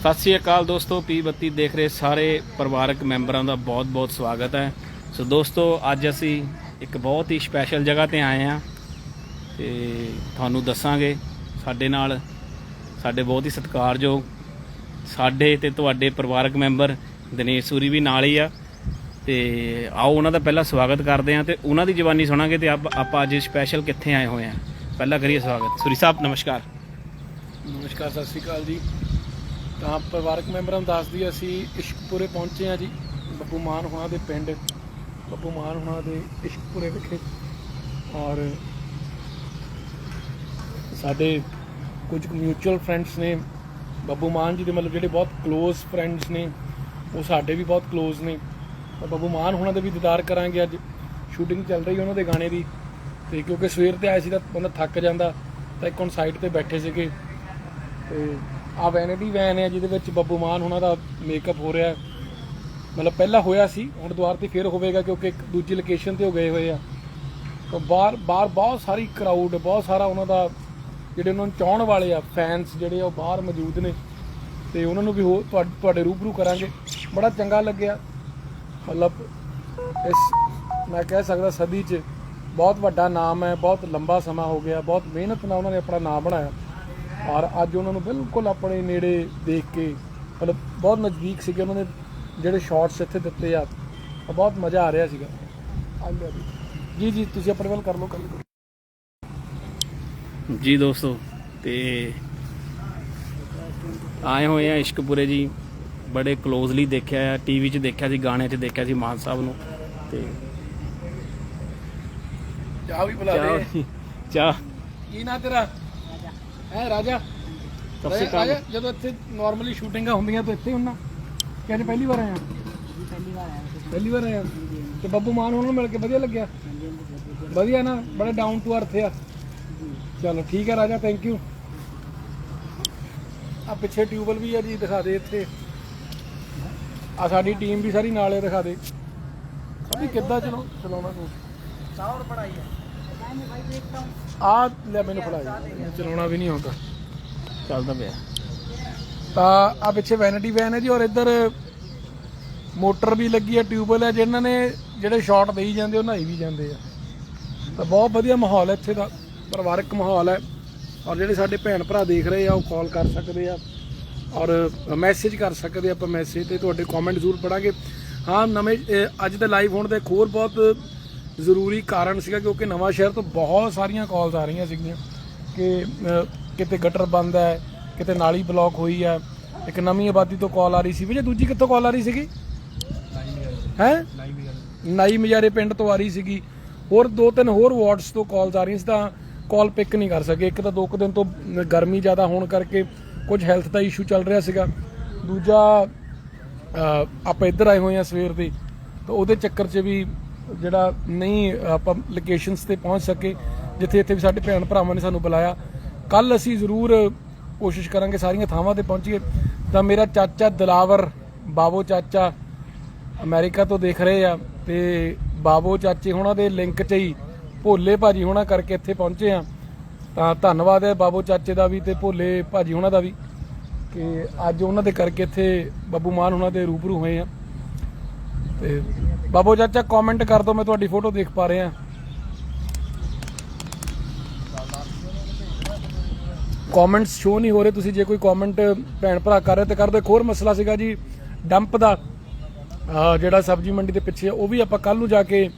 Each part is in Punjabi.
ਸਤਿ ਸ਼੍ਰੀ ਅਕਾਲ ਦੋਸਤੋ P32 ਦੇਖ ਰਹੇ ਸਾਰੇ ਪਰਿਵਾਰਕ ਮੈਂਬਰਾਂ ਦਾ ਬਹੁਤ-ਬਹੁਤ ਸਵਾਗਤ ਹੈ। ਸੋ ਦੋਸਤੋ, ਅੱਜ ਅਸੀਂ ਇੱਕ ਬਹੁਤ ਹੀ ਸਪੈਸ਼ਲ ਜਗ੍ਹਾ ਤੇ ਆਏ ਹਾਂ ਤੇ ਤੁਹਾਨੂੰ ਦੱਸਾਂਗੇ ਸਾਡੇ ਨਾਲ ਸਾਡੇ ਬਹੁਤ ਹੀ ਸਤਿਕਾਰਯੋਗ, ਸਾਡੇ ਤੇ ਤੁਹਾਡੇ ਪਰਿਵਾਰਕ ਮੈਂਬਰ ਦਿਨੇਸ਼ ਸੂਰੀ ਵੀ ਨਾਲ ਹੀ ਆ। ਤੇ ਆਓ ਉਹਨਾਂ ਦਾ ਪਹਿਲਾਂ ਸਵਾਗਤ ਕਰਦੇ ਹਾਂ ਤੇ ਉਹਨਾਂ ਦੀ ਜਵਾਨੀ ਸੁਣਾਂਗੇ ਤੇ ਆਪਾਂ ਅੱਜ ਸਪੈਸ਼ਲ ਕਿੱਥੇ ਆਏ ਹੋਏ ਹਾਂ। ਪਹਿਲਾਂ ਕਰੀਏ ਸਵਾਗਤ। ਸੂਰੀ ਸਾਹਿਬ, ਨਮਸਕਾਰ। ਨਮਸਕਾਰ, ਸਤਿ ਸ਼੍ਰੀ ਅਕਾਲ ਜੀ। ਤਾਂ ਪਰਿਵਾਰਕ ਮੈਂਬਰਾਂ ਨੂੰ ਦੱਸਦੀ ਅਸੀਂ ਇਸ਼ਕਪੁਰੇ ਪਹੁੰਚੇ ਆ ਜੀ, ਬੱਬੂ ਮਾਨ ਹੁਣਾਂ ਦੇ ਪਿੰਡ, ਬੱਬੂ ਮਾਨ ਹੁਣਾਂ ਦੇ ਇਸ਼ਕਪੁਰੇ ਵਿਖੇ। ਔਰ ਸਾਡੇ ਕੁਝ ਮਿਊਚੁਅਲ ਫਰੈਂਡਸ ਨੇ, ਬੱਬੂ ਮਾਨ ਜੀ ਦੇ ਮਤਲਬ ਜਿਹੜੇ ਬਹੁਤ ক্লোਜ਼ ਫਰੈਂਡਸ ਨੇ, ਉਹ ਸਾਡੇ ਵੀ ਬਹੁਤ ক্লোਜ਼ ਨੇ। ਤਾਂ ਬੱਬੂ ਮਾਨ ਹੁਣਾਂ ਦੇ ਵੀ ਦੀਦਾਰ ਕਰਾਂਗੇ ਅੱਜ। ਸ਼ੂਟਿੰਗ ਚੱਲ ਰਹੀ ਉਹਨਾਂ ਦੇ ਗਾਣੇ ਦੀ। ਤੇ ਕਿਉਂਕਿ ਸਵੇਰ ਤੇ ਆਏ ਸੀ ਤਾਂ ਬੰਦਾ ਥੱਕ ਜਾਂਦਾ। ਤਾਂ ਇੱਕ ਹੁਣ ਸਾਈਡ ਤੇ ਬੈਠੇ ਸੀਗੇ। ਤੇ ਆ ਵੈਨਿਟੀ ਵੈਨ ਹੈ ਜਿਹਦੇ ਵਿੱਚ ਬੱਬੂ ਮਾਨ ਉਹਨਾਂ ਦਾ ਮੇਕਅਪ ਹੋ ਰਿਹਾ। ਮਤਲਬ ਪਹਿਲਾਂ ਹੋਇਆ ਸੀ, ਹੁਣ ਦੁਆਰ ਤੇ ਫੇਰ ਹੋਵੇਗਾ ਕਿਉਂਕਿ ਇੱਕ ਦੂਜੀ ਲੋਕੇਸ਼ਨ ਤੇ ਉਹ ਗਏ ਹੋਏ ਆ। ਤਾਂ ਬਾਹਰ ਬਾਹਰ ਬਹੁਤ ਸਾਰੀ ਕਰਾਊਡ ਬਹੁਤ ਸਾਰਾ ਉਹਨਾਂ ਦਾ ਜਿਹੜੇ ਉਹਨਾਂ ਨੂੰ ਚਾਹਣ ਵਾਲੇ ਆ ਫੈਨਸ ਜਿਹੜੇ ਆ ਉਹ ਬਾਹਰ ਮੌਜੂਦ ਨੇ। ਤੇ ਉਹਨਾਂ ਨੂੰ ਵੀ ਹੋ ਤੁਹਾ- ਤੁਹਾਡੇ ਰੂਬਰੂ ਕਰਾਂਗੇ। ਬੜਾ ਚੰਗਾ ਲੱਗਿਆ। ਮਤਲਬ ਇਸ, ਮੈਂ ਕਹਿ ਸਕਦਾ ਸਦੀ 'ਚ ਬਹੁਤ ਵੱਡਾ ਨਾਮ ਹੈ, ਬਹੁਤ ਲੰਬਾ ਸਮਾਂ ਹੋ ਗਿਆ, ਬਹੁਤ ਮਿਹਨਤ ਨਾਲ ਉਹਨਾਂ ਨੇ ਆਪਣਾ ਨਾਮ ਬਣਾਇਆ। ਔਰ ਅੱਜ ਉਹਨਾਂ ਨੂੰ ਬਿਲਕੁਲ ਆਪਣੇ ਨੇੜੇ ਦੇਖ ਕੇ ਮਤਲਬ ਬਹੁਤ ਨਜ਼ਦੀਕ ਸੀਗੇ। ਉਹਨਾਂ ਨੇ ਜਿਹੜੇ ਸ਼ਾਟਸ ਇੱਥੇ ਦਿੱਤੇ ਆ ਬਹੁਤ ਮਜ਼ਾ ਆ ਰਿਹਾ ਸੀਗਾ। ਜੀ। ਜੀ ਤੁਸੀਂ ਆਪਣੇ ਵੱਲ ਕਰ ਲਓ ਗੱਲ। ਜੀ ਦੋਸਤੋ ਤੇ ਆਏ ਹੋਏ ਆ ਇਸ਼ਕਪੁਰੇ ਜੀ। ਬੜੇ ক্লোਜ਼ਲੀ ਦੇਖਿਆ ਆ ਟੀਵੀ 'ਚ ਦੇਖਿਆ ਸੀ ਗਾਣੇ 'ਚ ਦੇਖਿਆ ਸੀ ਮਾਨ ਸਾਹਿਬ ਨੂੰ। ਤੇ ਚਾਹ ਵੀ ਪਿਲਾ ਦੇ। ਚਾਹ। ਕੀ ਨਾਂ ਤੇਰਾ? ਐ ਰਾਜਾ? ਸਭ ਸੇ ਰਾਜਾ, ਜਦੋਂ ਇੱਥੇ ਨਾਰਮਲੀ ਸ਼ੂਟਿੰਗਾਂ ਹੁੰਦੀਆਂ ਤਾਂ ਇੱਥੇ ਹੁੰਨਾ। ਕਿ ਪਹਿਲੀ ਵਾਰ ਆਇਆ ਪਹਿਲੀ ਵਾਰ ਆਇਆ? ਪਹਿਲੀ ਵਾਰ ਆਇਆ। ਤੇ ਬੱਬੂ ਮਾਨ ਉਹਨਾਂ ਨੂੰ ਮਿਲ ਕੇ ਵਧੀਆ ਲੱਗਿਆ? ਵਧੀਆ ਨਾ? ਬੜੇ ਡਾਊਨ ਟੂ ਅਰਥ ਆ। ਚਲੋ ਠੀਕ ਹੈ ਰਾਜਾ ਥੈਂਕ ਯੂ ਆ ਪਿੱਛੇ ਟਿਊਬਲ ਵੀ ਆ ਜੀ ਦਿਖਾ ਦੇ ਇੱਥੇ। ਆ ਸਾਡੀ ਟੀਮ ਵੀ ਸਾਰੀ ਨਾਲੇ ਦਿਖਾ ਦੇ। ਸਾਡੀ ਕਿੱਦਾਂ ਚਲਾਉ- ਚਲਾਉਣਾ ਤੂੰ? ਸਾਉਣ ਪੜਾਈ ਹੈ ਆ ਲੈ ਮੈਨੂੰ ਫੜਾ ਜੀ ਚਲਾਉਣਾ ਵੀ ਨਹੀਂ ਆਉਂਦਾ। ਚੱਲਦਾ ਪਿਆ। ਤਾਂ ਆ ਪਿੱਛੇ ਵੈਨਿਟੀ ਵੈਨ ਹੈ ਜੀ ਔਰ ਇੱਧਰ ਮੋਟਰ ਵੀ ਲੱਗੀ ਹੈ ਟਿਊਬਲ ਹੈ ਜਿਨ੍ਹਾਂ ਨੇ ਜਿਹੜੇ ਸ਼ਾਟ ਦੇਈ ਜਾਂਦੇ ਉਹ ਨਹਾਈ ਵੀ ਜਾਂਦੇ ਆ। ਤਾਂ ਬਹੁਤ ਵਧੀਆ ਮਾਹੌਲ ਹੈ ਇੱਥੇ ਦਾ। ਪਰਿਵਾਰਕ ਮਾਹੌਲ ਹੈ। ਔਰ ਜਿਹੜੇ ਸਾਡੇ ਭੈਣ ਭਰਾ ਦੇਖ ਰਹੇ ਆ ਉਹ ਕਾਲ ਕਰ ਸਕਦੇ ਆ। ਔਰ ਮੈਸੇਜ ਕਰ ਸਕਦੇ ਆ ਆਪਾਂ ਮੈਸੇਜ ਤੇ। ਤੁਹਾਡੇ ਕਮੈਂਟ ਜ਼ਰੂਰ ਪੜਾਂਗੇ ਹਾਂ ਨਵੇਂ ਅੱਜ ਦਾ ਲਾਈਵ ਹੋਣ ਦਾ ਹੋਰ ਬਹੁਤ ਜ਼ਰੂਰੀ ਕਾਰਨ ਸੀਗਾ ਕਿਉਂਕਿ ਨਵਾਂ ਸ਼ਹਿਰ ਤੋਂ ਬਹੁਤ ਸਾਰੀਆਂ ਕਾਲਸ ਆ ਰਹੀਆਂ ਸੀਗੀਆਂ ਕਿ ਕਿਤੇ ਗਟਰ ਬੰਦ ਹੈ, ਕਿਤੇ ਨਾਲੀ ਬਲੌਕ ਹੋਈ ਹੈ, ਇੱਕ ਨਵੀਂ ਆਬਾਦੀ ਤੋਂ ਕਾਲ ਆ ਰਹੀ ਸੀ ਵੀ ਦੂਜੀ ਕਿੱਥੋਂ ਕਾਲ ਆ ਰਹੀ ਸੀਗੀ? ਹੈ? ਨਾਈ ਮਜਾਰੇ ਪਿੰਡ ਤੋਂ ਆ ਰਹੀ ਸੀਗੀ। ਹੋਰ ਦੋ ਤਿੰਨ ਹੋਰ ਵਾਰਡਸ ਤੋਂ ਕਾਲਸ ਆ ਰਹੀਆਂ ਸੀ ਤਾਂ ਕਾਲ ਪਿਕ ਨਹੀਂ ਕਰ ਸਕੇ। ਇੱਕ ਤਾਂ ਦੋ ਕੁ ਦਿਨ ਤੋਂ ਗਰਮੀ ਜ਼ਿਆਦਾ ਹੋਣ ਕਰਕੇ ਕੁਝ ਹੈਲਥ ਦਾ ਇਸ਼ੂ ਚੱਲ ਰਿਹਾ ਸੀਗਾ। ਦੂਜਾ ਆਪਾਂ ਇੱਧਰ ਆਏ ਹੋਏ ਆ ਸਵੇਰ ਦੇ, ਤਾਂ ਉਹਦੇ ਚੱਕਰ 'ਚ ਵੀ ਜਿਹੜਾ ਨਹੀਂ ਆਪਾਂ ਲੋਕੇਸ਼ਨਸ ਤੇ ਪਹੁੰਚ ਸਕੇ, ਜਿੱਥੇ ਇੱਥੇ ਵੀ ਸਾਡੇ ਭੈਣ ਭਰਾਵਾਂ ਨੇ ਸਾਨੂੰ ਬੁਲਾਇਆ। ਕੱਲ ਅਸੀਂ ਜ਼ਰੂਰ ਕੋਸ਼ਿਸ਼ ਕਰਾਂਗੇ ਸਾਰੀਆਂ ਥਾਵਾਂ ਤੇ ਪਹੁੰਚੀਏ। ਤਾਂ ਮੇਰਾ ਚਾਚਾ ਦਲਾਵਰ, ਬਾਬੋ ਚਾਚਾ ਅਮਰੀਕਾ ਤੋਂ ਦੇਖ ਰਹੇ ਆ ਤੇ ਬਾਬੋ ਚਾਚੇ ਹੁਣਾਂ ਦੇ ਲਿੰਕ 'ਚ ਹੀ ਭੋਲੇ ਭਾਜੀ ਹੁਣਾਂ ਕਰਕੇ ਇੱਥੇ ਪਹੁੰਚੇ ਆ। ਤਾਂ ਧੰਨਵਾਦ ਹੈ ਬਾਬੋ ਚਾਚੇ ਦਾ ਵੀ ਤੇ ਭੋਲੇ ਭਾਜੀ ਹੁਣਾਂ ਦਾ ਵੀ ਕਿ ਅੱਜ ਉਹਨਾਂ ਦੇ ਕਰਕੇ ਇੱਥੇ ਬੱਬੂ ਮਾਨ ਹੁਣਾਂ ਦੇ ਰੂਬਰੂ ਹੋਏ ਆ। ਤੇ ਬਾਬੋ ਚਾਚਾ ਕਮੈਂਟ ਕਰ ਦਿਓ, ਮੈਂ ਤੁਹਾਡੀ ਫੋਟੋ ਦੇਖ ਪਾ ਰਿਹਾ। ਕਮੈਂਟਸ ਸ਼ੋ ਨਹੀਂ ਹੋ ਰਹੇ, ਤੁਸੀਂ ਜੇ ਕੋਈ ਕਮੈਂਟ ਭੈਣ ਭਰਾ ਕਰ ਰਹੇ ਤੇ ਕਰ ਦਿਓ। ਇੱਕ ਹੋਰ ਮਸਲਾ ਸੀਗਾ ਜੀ ਡੰਪ ਦਾ ਜਿਹੜਾ ਸਬਜ਼ੀ ਮੰਡੀ ਦੇ ਪਿੱਛੇ, ਉਹ ਵੀ ਆਪਾਂ ਕੱਲ ਨੂੰ ਜਾ ਕੇ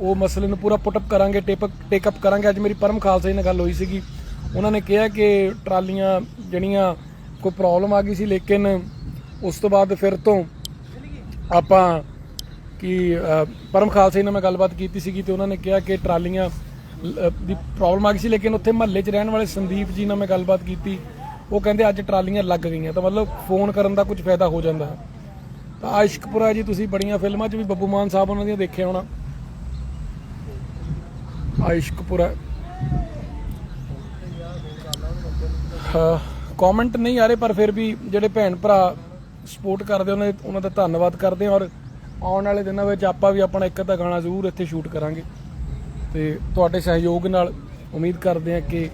ਉਹ ਮਸਲੇ ਨੂੰ ਪੂਰਾ ਪੁੱਟ ਅਪ ਕਰਾਂਗੇ ਟੇਪ ਟੇਕ ਅਪ ਕਰਾਂਗੇ। ਅੱਜ ਮੇਰੀ ਪਰਮ ਖਾਲਸਾ ਜੀ ਨਾਲ ਗੱਲ ਹੋਈ ਸੀਗੀ। ਉਹਨਾਂ ਨੇ ਕਿਹਾ ਕਿ ਟਰਾਲੀਆਂ ਜਿਹੜੀਆਂ ਕੋਈ ਪ੍ਰੋਬਲਮ ਆ ਗਈ ਸੀ, ਲੇਕਿਨ ਉਸ ਤੋਂ ਬਾਅਦ ਫਿਰ ਤੋਂ ਆਪਾਂ ਕਿ ਪਰਮ ਖਾਲਸਾ ਜੀ ਨਾਲ ਮੈਂ ਗੱਲਬਾਤ ਕੀਤੀ ਸੀਗੀ ਤੇ ਉਹਨਾਂ ਨੇ ਕਿਹਾ ਕਿ ਟਰਾਲੀਆਂ ਦੀ ਪ੍ਰੋਬਲਮ ਆ ਗਈ ਸੀ, ਲੇਕਿਨ ਉੱਥੇ ਮਹੱਲੇ 'ਚ ਰਹਿਣ ਵਾਲੇ ਸੰਦੀਪ ਜੀ ਨਾਲ ਮੈਂ ਗੱਲਬਾਤ ਕੀਤੀ। ਉਹ ਕਹਿੰਦੇ ਅੱਜ ਟਰਾਲੀਆਂ ਲੱਗ ਗਈਆਂ, ਤਾਂ ਮਤਲਬ ਫੋਨ ਕਰਨ ਦਾ ਕੁਝ ਫਾਇਦਾ ਹੋ ਜਾਂਦਾ। ਹੈ ਤਾਂ ਆਸ਼ਕਪੁਰਾ ਜੀ, ਤੁਸੀਂ ਬੜੀਆਂ ਫਿਲਮਾਂ 'ਚ ਵੀ ਬੱਬੂ ਮਾਨ ਸਾਹਿਬ ਉਹਨਾਂ ਦੀਆਂ ਦੇਖਿਆ ਹੋਣਾ। ਆਇਸ਼ਕਪੁਰਾ ਕਮੈਂਟ ਨਹੀਂ ਆ ਰਹੇ, ਪਰ ਫਿਰ ਵੀ ਜਿਹੜੇ ਭੈਣ ਭਰਾ ਸਪੋਰਟ ਕਰਦੇ ਉਹਨਾਂ ਦੇ ਉਹਨਾਂ ਦਾ ਧੰਨਵਾਦ ਕਰਦੇ ਔਰ ਆਉਣ ਵਾਲੇ ਦਿਨਾਂ ਵਿੱਚ ਆਪਾਂ ਵੀ ਆਪਣਾ ਇੱਕ ਅੱਧਾ ਗਾਣਾ ਜ਼ਰੂਰ ਇੱਥੇ ਸ਼ੂਟ ਕਰਾਂਗੇ। ਤੇ ਤੁਹਾਡੇ ਸਹਿਯੋਗ ਨਾਲ ਉਮੀਦ ਕਰਦੇ ਹਾਂ ਕਿ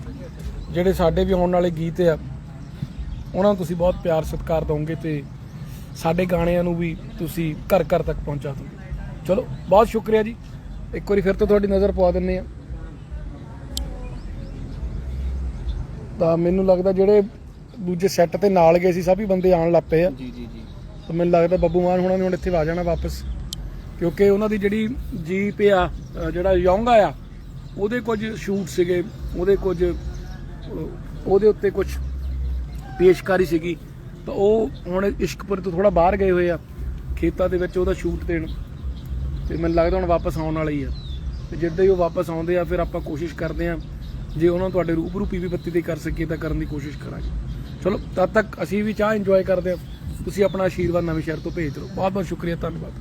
ਜਿਹੜੇ ਸਾਡੇ ਵੀ ਆਉਣ ਵਾਲੇ ਗੀਤ ਆ, ਉਹਨਾਂ ਨੂੰ ਤੁਸੀਂ ਬਹੁਤ ਪਿਆਰ ਸਤਿਕਾਰ ਦਿਓਗੇ ਤੇ ਸਾਡੇ ਗਾਣਿਆਂ ਨੂੰ ਵੀ ਤੁਸੀਂ ਘਰ ਘਰ ਤੱਕ ਪਹੁੰਚਾ ਦੋਗੇ ਚਲੋ, ਬਹੁਤ ਸ਼ੁਕਰੀਆ ਜੀ। ਇੱਕ ਵਾਰੀ ਫਿਰ ਤੋਂ ਤੁਹਾਡੀ ਨਜ਼ਰ ਪਵਾ ਦਿੰਨੇ ਆ ਤਾਂ ਮੈਨੂੰ ਲੱਗਦਾ ਜਿਹੜੇ ਦੂਜੇ ਸੈੱਟ ਤੇ ਨਾਲ ਗਏ ਸੀ, ਸਭ ਹੀ ਬੰਦੇ ਆਉਣ ਲੱਗ ਪਏ ਆ। ਜੀ ਜੀ ਜੀ। ਤਾਂ ਮੈਨੂੰ ਲੱਗਦਾ ਬੱਬੂ ਮਾਨ ਹੋਣਾ ਨੇ ਹੁਣ ਇੱਥੇ ਆ ਜਾਣਾ ਵਾਪਸ। ਕਿਉਂਕਿ ਉਹਨਾਂ ਦੀ ਜਿਹੜੀ ਜੀਪ ਆ ਜਿਹੜਾ ਯੋਂਗਾ ਆ, ਉਹਦੇ ਕੁਝ ਸ਼ੂਟ ਸੀਗੇ, ਉਹਦੇ ਕੁਝ ਉਹਦੇ ਉੱਤੇ ਕੁਝ ਪੇਸ਼ਕਾਰੀ ਸੀਗੀ। ਤਾਂ ਉਹ ਹੁਣ ਇਸ਼ਕਪੁਰ ਤੋਂ ਥੋੜਾ ਬਾਹਰ ਗਏ ਹੋਏ ਆ, ਖੇਤਾਂ ਦੇ ਵਿੱਚ ਉਹਦਾ ਸ਼ੂਟ ਦੇਣ। ਤੇ ਮੈਨੂੰ ਲੱਗਦਾ ਹੁਣ ਵਾਪਸ ਆਉਣ ਵਾਲਾ ਹੀ ਆ। ਤੇ ਜਿੱਦਾਂ ਹੀ ਉਹ ਵਾਪਸ ਆਉਂਦੇ ਆ, ਫਿਰ ਆਪਾਂ ਕੋਸ਼ਿਸ਼ ਕਰਦੇ ਆ, ਜੇ ਉਹਨਾਂ ਨੂੰ ਤੁਹਾਡੇ ਰੂਬਰੂ ਪੀਵੀ ਬੱਤੀ ਤੇ ਕਰ ਸਕੀਏ ਤਾਂ ਕਰਨ ਦੀ ਕੋਸ਼ਿਸ਼ ਕਰਾਂਗੇ। ਚਲੋ, ਤਦ ਤੱਕ ਅਸੀਂ ਵੀ ਚਾਹ ਇੰਜੋਏ ਕਰਦੇ ਆ। ਤੁਸੀਂ ਆਪਣਾ ਆਸ਼ੀਰਵਾਦ ਨਵੇਂ ਸ਼ਹਿਰ ਤੋਂ ਭੇਜ ਦਿਓ। ਬਹੁਤ ਬਹੁਤ ਸ਼ੁਕਰੀਆ ਧੰਨਵਾਦ।